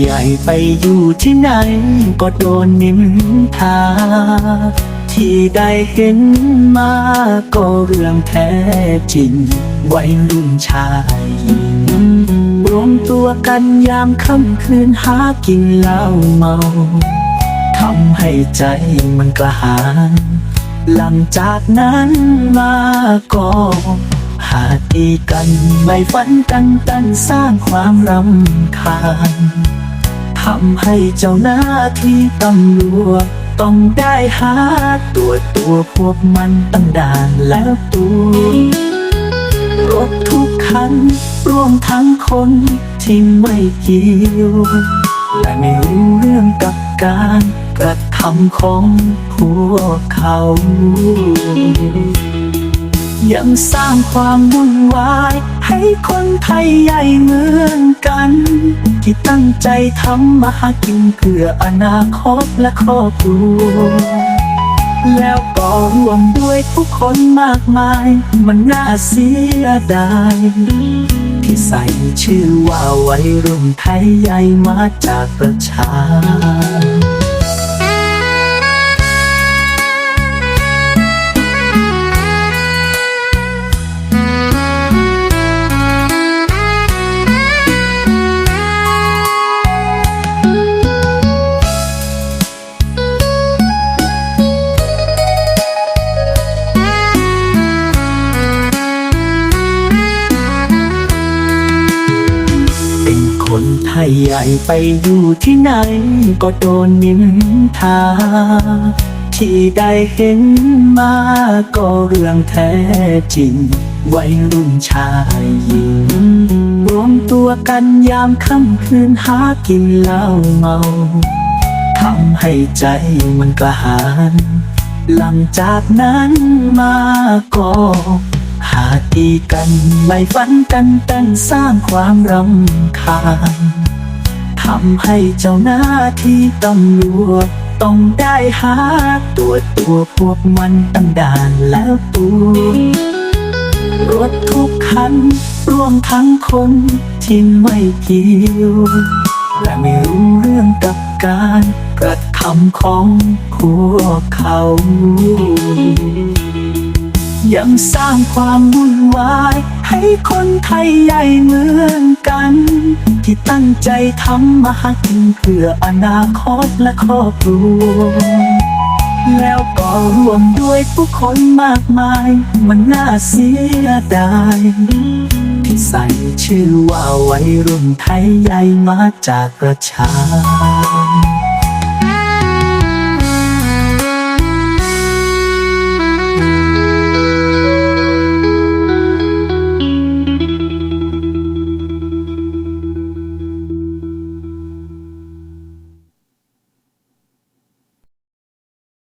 ใหญ่ไปอยู่ที่ไหน ก็โดนนินทา ที่ได้เห็นมาก็เรื่องแท้จริง ไวัยรุ่นชายรวมตัวกันยามค่ำคืนหากินเหล้าเมาทำให้ใจมันกระหายหลังจากนั้นมาก็ ดีกันไม่ฝันกันกันสร้างความรำคาญทำให้เจ้าหน้าที่ตำรวจต้องได้หาตัวตัวพวกมันตั้งด่านแล้วตัว รถทุกคันรวมทั้งคนที่ไม่เกี่ยวและไม่รู้เรื่องกับการกระทำของพวกเขา ยังสร้างความวุ่นวาย ให้คนไทยใหญ่เหมือนกัน ที่ตั้งใจทำมาหากินเพื่ออนาคตและครอบครัว แล้วก็รวมด้วยผู้คนมากมาย มันน่าเสียดายที่ใส่ชื่อว่าวัยรุ่นไทยใหญ่มาจากประชา คนไทยใหญ่ไปอยู่ที่ไหน ก็โดนนินทา ที่ได้เห็นมาก็เรื่องแท้จริง วัยรุ่นชายหญิง รวมตัวกันยามค่ำคืนหากินเหล้าเมาทำให้ใจมันกระหายหลังจากนั้นมาก็ หาตีกันไม่ฝันกันแต่งสร้างความรำคาญทำให้เจ้าหน้าที่ตำรวจต้องได้หาตัวตัวพวกมันตั้งด่านแล้วตัวรถทุกคันรวมทั้งคนที่ไม่เกี่ยวและไม่รู้เรื่องกับการกระทำของพวกเขา ยังสร้างความวุ่นวาย ให้คนไทยใหญ่เหมือนกัน ที่ตั้งใจทำมาหากินเพื่ออนาคตและครอบครัว แล้วก็รวมด้วยผู้คนมากมาย มันน่าเสียดายที่ใส่ชื่อว่าวัยรุ่นไทยใหญ่มาจากประชา